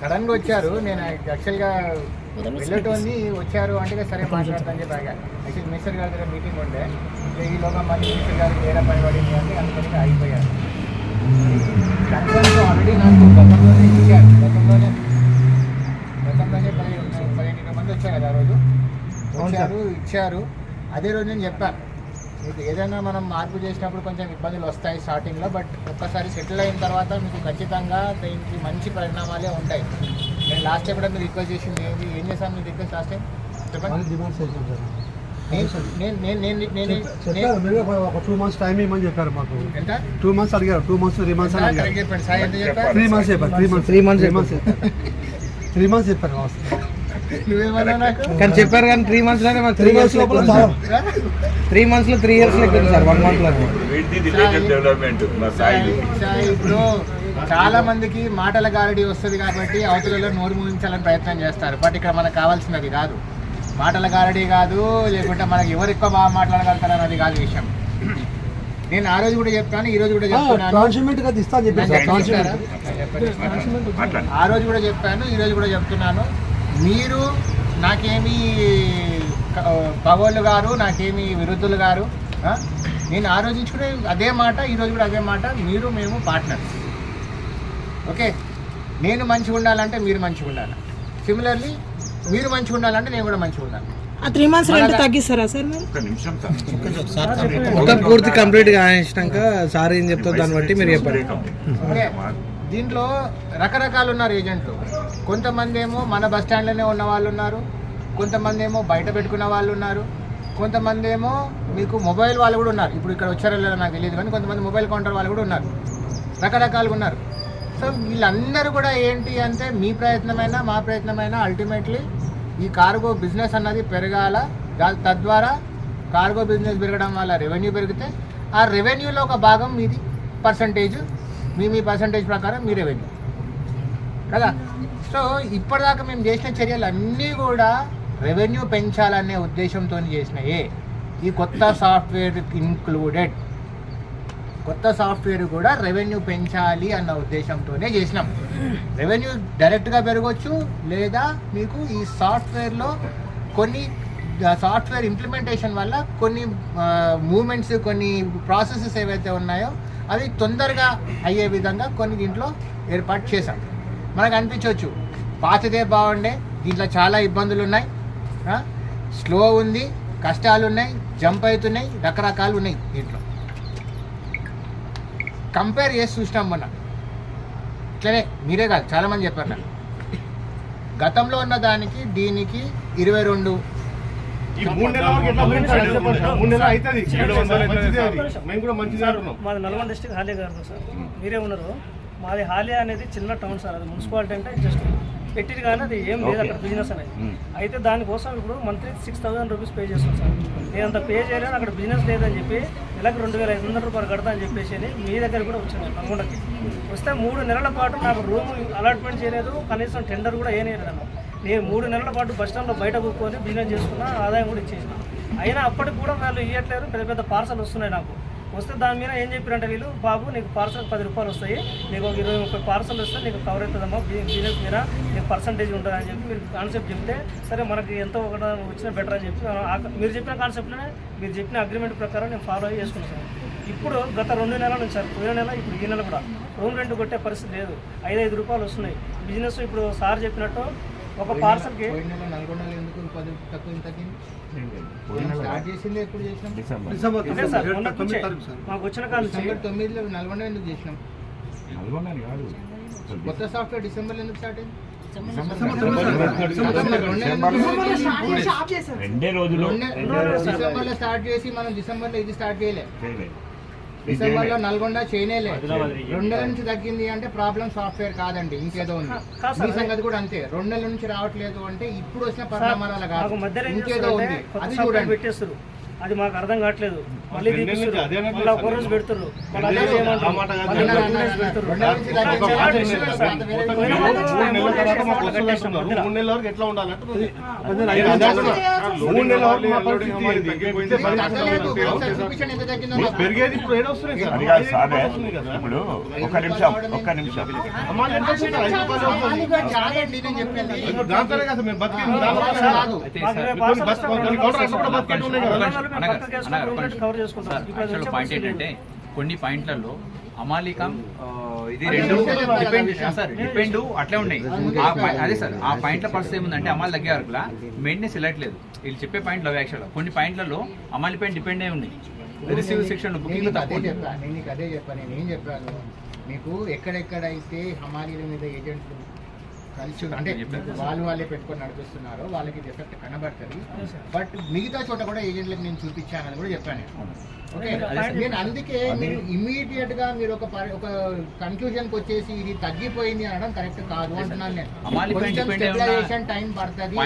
సడన్గా వచ్చారు. నేను యాక్చువల్గా వెళ్ళటోని వచ్చారు అంటే సరే మాట్లాడతాను చెప్పి ఆగాను యాక్చువల్ మినిస్టర్ గారి దగ్గర మీటింగ్ ఉండే. ఇక ఈలోగా మళ్ళీ మినిస్టర్ గారికి వేరే పని పడింది అంటే అందుకని కన్సర్న్స్ ఆల్రెడీ నాకు గతంలోనే ఇచ్చారు. గతంలోనే గతంలోనే పది పదిహేను మంది వచ్చారు కదా ఆ రోజు. వచ్చారు ఇచ్చారు. అదే రోజు నేను చెప్పాను. మీకు ఏదైనా మనం మార్పు చేసినప్పుడు కొంచెం ఇబ్బందులు వస్తాయి స్టార్టింగ్లో బట్ ఒక్కసారి సెటిల్ అయిన తర్వాత మీకు ఖచ్చితంగా దీనికి మంచి పరిణామాలే ఉంటాయి. నేను లాస్ట్ టైం కూడా మీరు రిక్వెస్ట్ చేసింది ఏంటి ఏం చేశాను మీరు request last time two months time ఇవ్వమని చెప్పారు మాకు. టూ మంత్స్ అడిగారు. Two months three months three months చెప్పారు? Three months three months three months చెప్పారు. కానీ చెప్పారు కానీ త్రీ మంత్స్లోనే మాకు త్రీ ఇయర్స్ మంత్స్ లోపల చాలా త్రీ మంత్స్లో త్రీ ఇయర్స్ లెక్క సార్ వన్ మంత్లో డెవలప్మెంట్ ఇప్పుడు చాలా మందికి మాటల గారడి వస్తుంది కాబట్టి అవతలలో నోరు మూయించాలని ప్రయత్నం చేస్తారు. బట్ ఇక్కడ మనకు కావాల్సినది కాదు. మాటల గారడి కాదు లేకుంటే మనకి ఎవరు ఎక్కువ బాగా మాట్లాడగలుగుతారు అన్నది కాదు విషయం. నేను ఆ రోజు కూడా చెప్తాను ఈ రోజు కూడా చెప్తున్నాను. ఆ రోజు కూడా చెప్పాను ఈ రోజు కూడా చెప్తున్నాను. మీరు నాకేమీ పగోళ్ళు గారు నాకేమీ విరుద్ధులు గారు? నేను ఆ రోజు నుంచి కూడా అదే మాట ఈ రోజు కూడా అదే మాట మీరు మేము పార్ట్నర్ ఓకే? నేను మంచిగా ఉండాలంటే మీరు మంచిగా ఉండాలి. సిమిలర్లీ మీరు మంచిగా ఉండాలంటే నేను కూడా మంచిగా ఉండాలి. ఆ త్రీ మంత్స్ రెంట్ తగ్గిస్తారా సార్ మొత్తం పూర్తి కంప్లీట్గా ఆయించినాక సార్ ఏం చెప్తారు దాన్ని బట్టి మీరు చెప్పండి. ఓకే? దీంట్లో రకరకాలు ఉన్నారు ఏజెంట్లు కొంతమంది ఏమో మన బస్ స్టాండ్లోనే ఉన్న వాళ్ళు ఉన్నారు కొంతమంది ఏమో బయట పెట్టుకున్న వాళ్ళు ఉన్నారు కొంతమంది ఏమో మీకు మొబైల్ వాళ్ళు కూడా ఉన్నారు. ఇప్పుడు ఇక్కడ వచ్చారో లేదో నాకు తెలియదు కానీ కొంతమంది మొబైల్ కౌంటర్ వాళ్ళు కూడా ఉన్నారు. రకరకాలుగా ఉన్నారు. సో వీళ్ళందరూ కూడా ఏంటి అంటే మీ ప్రయత్నమైనా మా ప్రయత్నమైనా అల్టిమేట్లీ ఈ కార్గో బిజినెస్ అన్నది పెరగాల. తద్వారా కార్గో బిజినెస్ పెరగడం వల్ల రెవెన్యూ పెరిగితే ఆ రెవెన్యూలో ఒక భాగం మీది పర్సంటేజ్ మీ మీ పర్సంటేజ్ ప్రకారం మీ రెవెన్యూ కదా? సో ఇప్పటిదాకా మేము చేసిన చర్యలు అన్నీ కూడా రెవెన్యూ పెంచాలనే ఉద్దేశంతో చేసినాయే. ఈ కొత్త సాఫ్ట్వేర్ ఇంక్లూడెడ్ కొత్త సాఫ్ట్వేర్ కూడా రెవెన్యూ పెంచాలి అన్న ఉద్దేశంతోనే చేసినాం. రెవెన్యూ డైరెక్ట్గా పెరగవచ్చు లేదా మీకు ఈ సాఫ్ట్వేర్లో కొన్ని సాఫ్ట్వేర్ ఇంప్లిమెంటేషన్ వల్ల కొన్ని మూమెంట్స్ కొన్ని ప్రాసెసెస్ ఏవైతే ఉన్నాయో అవి తొందరగా అయ్యే విధంగా కొన్ని దీంట్లో ఏర్పాటు చేశాం. మనకు అనిపించవచ్చు. పాతదే బాగుండే దీంట్లో చాలా ఇబ్బందులు ఉన్నాయి స్లో ఉంది కష్టాలు ఉన్నాయి జంప్ అవుతున్నాయి రకరకాలు ఉన్నాయి దీంట్లో. కంపేర్ చేసి చూసినాం మొన్న. ఇట్లనే మీరే కాదు చాలా మంది చెప్పారు నాకు. గతంలో ఉన్న దానికి దీనికి ఇరవై రెండు. మేము కూడా మంచిదే మీరే ఉన్నారు. మాది హాలియా అనేది చిన్న టౌన్ సార్ అది మున్సిపాలిటీ అంటే జస్ట్ పెట్టింది కానీ అది ఏం లేదు అక్కడ బిజినెస్ అనేది. అయితే దానికోసం ఇప్పుడు monthly six thousand rupees pay చేస్తాం సార్. నేను అంత పే చేయలేను అక్కడ బిజినెస్ లేదని చెప్పి నెలకు రెండు వేల ఐదు వందల రూపాయలు కడతా అని చెప్పేసి మీ దగ్గర కూడా వచ్చాను నల్గొండకి వస్తే మూడు నెలల పాటు నాకు రూమ్ అలాట్మెంట్ చేయలేదు కనీసం టెండర్ కూడా ఏనేయలేదు అన్న నేను మూడు నెలల పాటు బస్ స్టాండ్లో బయట కూర్చొని బిజినెస్ చేసుకున్నా ఆదాయం కూడా ఇచ్చేసిన. అయినా అప్పటికి కూడా వాళ్ళు ఇవ్వట్లేరు పెద్ద పెద్ద పార్సల్ వస్తున్నాయి నాకు. వస్తే దాని మీద ఏం చెప్పారంటే వీళ్ళు? బాబు నీకు పార్సల్ పది రూపాయలు వస్తాయి. నీకు ఒక ఇరవై ముప్పై పార్సల్ వస్తే నీకు కవర్ అవుతుందమ్మా. బిజినెస్ మీద నీకు పర్సంటేజ్ ఉంటుంది అని చెప్పి మీరు కాన్సెప్ట్ చెప్తే సరే మనకి ఎంతో ఒకటి వచ్చినా బెటర్ అని చెప్పి మీరు చెప్పిన కాన్సెప్ట్లోనే మీరు చెప్పిన అగ్రిమెంట్ ప్రకారం నేను ఫాలో అయ్యి చేసుకుంటాను. ఇప్పుడు గత రెండు నెలల నుంచి సార్ పోయిన నెల ఇప్పుడు ఈ నెల కూడా రూమ్ రెంట్ కొట్టే పరిస్థితి లేదు. ఐదు ఐదు రూపాయలు వస్తున్నాయి. బిజినెస్ ఇప్పుడు సార్ చెప్పినట్టు ఒక పార్సల్కి నల్గొండలో ఎందుకు పది తక్కువ తగ్గింది? స్టార్ట్ చేసింది ఎప్పుడు చేసినాం? డిసెంబర్. మాకు వచ్చిన కాదు డిసెంబర్ తొమ్మిదిలో నల్గొండ ఎందుకు చేసినాం? నల్గొండ కాదు. కొత్త సాఫ్ట్వేర్ డిసెంబర్ ఎందుకు స్టార్ట్ అయింది? రెండే రోజులు. డిసెంబర్లో స్టార్ట్ చేసి మనం డిసెంబర్లో ఇది స్టార్ట్ చేయలే. డిసెంబర్లో నల్గొండ చేయనేలే రెండు నెలల నుంచి తగ్గింది అంటే ప్రాబ్లం సాఫ్ట్వేర్ కాదండి ఇంకేదో ఉంది. మీ. సంగతి కూడా అంతే. రెండు నెలల నుంచి రావట్లేదు అంటే ఇప్పుడు వచ్చిన పరిణామాల కాదు. ఇంకేదో ఉంది. అది చూడండి. అది మాకు అర్థం కావట్లేదు. మళ్ళీ తీపిస్తారు మళ్ళీ ఒక రోజు పెడుతున్నారు మళ్ళీ అదే చేయమంటారు. మళ్ళీ టూ డేస్ పెడుతున్నారు. ఒక ఇప్పుడు ఒక్క నిమిషం ఒక్క నిమిషం. దాంతోనే కదా మేము పాయింట్ పరిస్థితి ఏంటంటే కొన్ని పాయింట్లలో అమాలికం ఇది రెండు డిపెండ్. సార్ డిపెండ్ అట్లే ఉన్నాయి. అదే సార్ ఆ పాయింట్ల పరిస్థితి ఏముందంటే అమాల్ తగ్గే వరకులా మెయింటెనెన్స్ వెళ్ళట్లేదు వీళ్ళు చెప్పే పాయింట్లు అవి యాక్చువల్ కొన్ని పాయింట్లలో అమాలి పైన డిపెండ్ అయి ఉన్నాయి. రిసీవ్ సెక్షన్ బుకింగ్ తక్కువ. చెప్పాను నేను నీకు అదే చెప్పాను నేను ఏం చెప్పాను? మీకు ఎక్కడెక్కడైతే హమాలీల మీద ఏజెంట్లు కలిసి అంటే. వాళ్ళు వాళ్ళే పెట్టుకొని నడిపిస్తున్నారో. వాళ్ళకి ఎఫెక్ట్ కనబడుతుంది. బట్ మిగతా చోట కూడా ఏజెంట్లకు నేను చూపించానని కూడా చెప్పాను. నేను. ఓకే నేను అందుకే మీరు ఇమీడియట్గా మీరు ఒక ఒక కన్క్లూజన్కి వచ్చేసి ఇది తగ్గిపోయింది అనడం కరెక్ట్ కాదు అంటున్నాను నేను. కొంచెం స్టెబిలైజేషన్ టైం పడుతుంది.